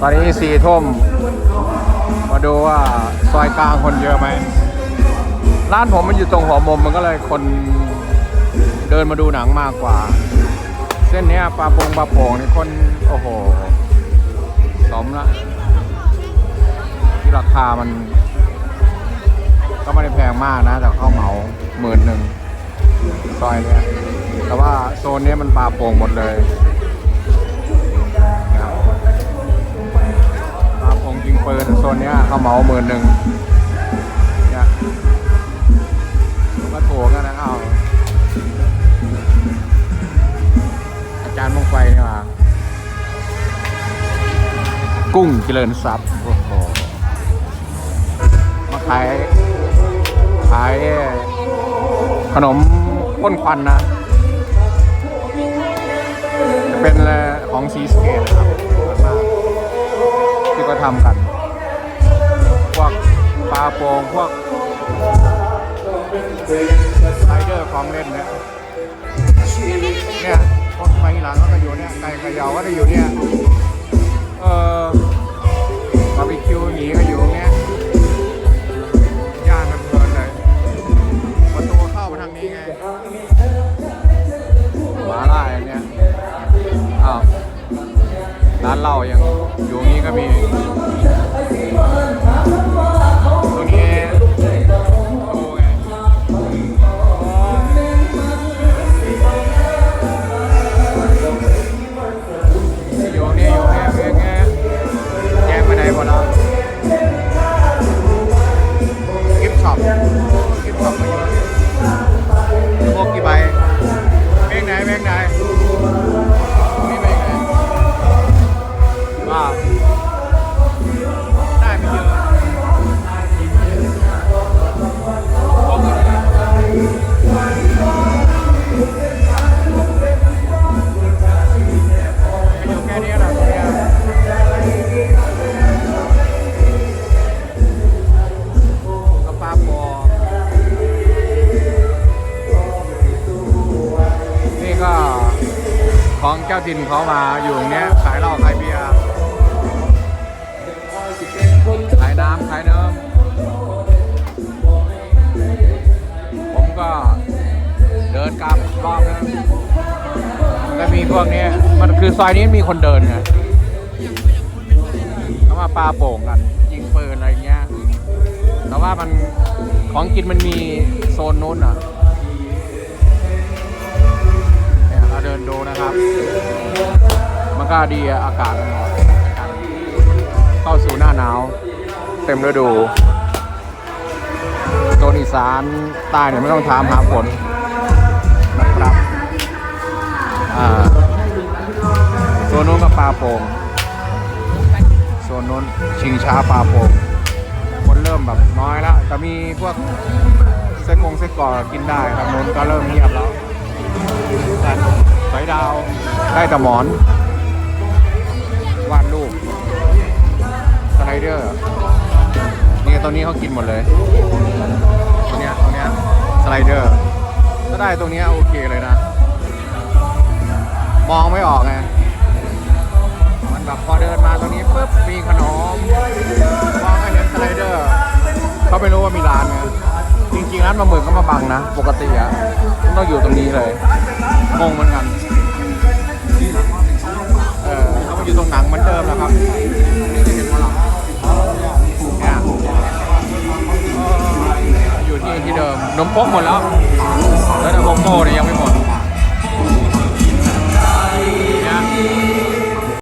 ตอนนี้สี่ทุ่มมาดูว่าซอยกลางคนเยอะไหม ร้านผมมันอยู่ตรงหัวมุมมันก็เลยคนเดินมาดูหนังมากกว่า เส้นนี้ปลาปงปลาโป่งนี่คน โอ้โห สมละ ที่ราคามัน ก็ไม่ได้แพงมากนะ แต่เข้าเหมาหมื่นหนึ่งซอยเนี้ยแต่ว่าโซนนี้มันปลาโป่งหมดเลย ปืนโซนเนี้ยเขาเหมาหมื่นหนึ่งเนี่ยผมก็ถูกกันนะเอาอาจารย์มงไฟนี่มากุ้งเจริญทรัพย์โอ้โหมาขายขายขนมก้นควันนะ จะเป็นของซีสเกตนะครับส่วนมากที่ก็ทำกันาโป่งพวกไซเดอร์ของเล่นเนี่ยเนี่ยคนไปหลังก็จะอยู่เนี่ยไก่กระเหยาก็จะอยู่เนี่ยเออบาร์บีคิวหนีก็อยู่ตรงเนี้ยย่างกันเพลินเลยประตูเข้ามาทางนี้ไงมาล่ายเนี้ยอ้าวร้านเหล้ายังอยู่นี้ก็มี เจ้าถิ่นเขามาอยู่ตรงนี้ขายเหล้าขายเบียร์ขายน้ำขายเนิ้มผมก็เดินกลับรอบนะแล้วมีพวกนี้มันคือซอยนี้มีคนเดินไงเขามาปลาโป่งกัน ยิงปืนอะไรเงี้ยแต่ว่ามันของกินมันมีโซนนู้นอะ ก็ดีอากาศมันร้อนเข้าสู่หน้าหนาว เต็มฤดูโซนอีสานใต้เนี่ยไม่ต้องถามหาฝนนะครับโซนนู้นก็ปลาโป่งโซนนู้นชิงช้าปลาโป่งคนเริ่มแบบน้อยแล้วแต่มีพวกเส้นกงเส้นก่อกินได้ทางนู้นก็เริ่มเงียบแล้วสายดาวได้แต่หมอน วาดรูปสไลเดอร์นี่ตัวนี้เขากินหมดเลยตัวเนี้ยตัวเนี้ยสไลเดอร์ถ้าได้ตรงเนี้ยโอเคเลยนะ มองไม่ออกไงมันแบบพอเดินมาตรงนี้ปุ๊บมีขนมมองก็เห็นสไลเดอร์เขาไม่รู้ว่ามีร้านไงจริงๆร้านปลาหมึกก็มาบังนะ ปกติอะมันต้องอยู่ตรงนี้เลยงงเหมือนกัน อยู่ตรงหนังเหมือนเดิมนะครับเนี่ยเอออยู่ที่ที่เดิมนมพกหมดแล้วแล้วแต่โกโก้เนี่ยยังไม่หมด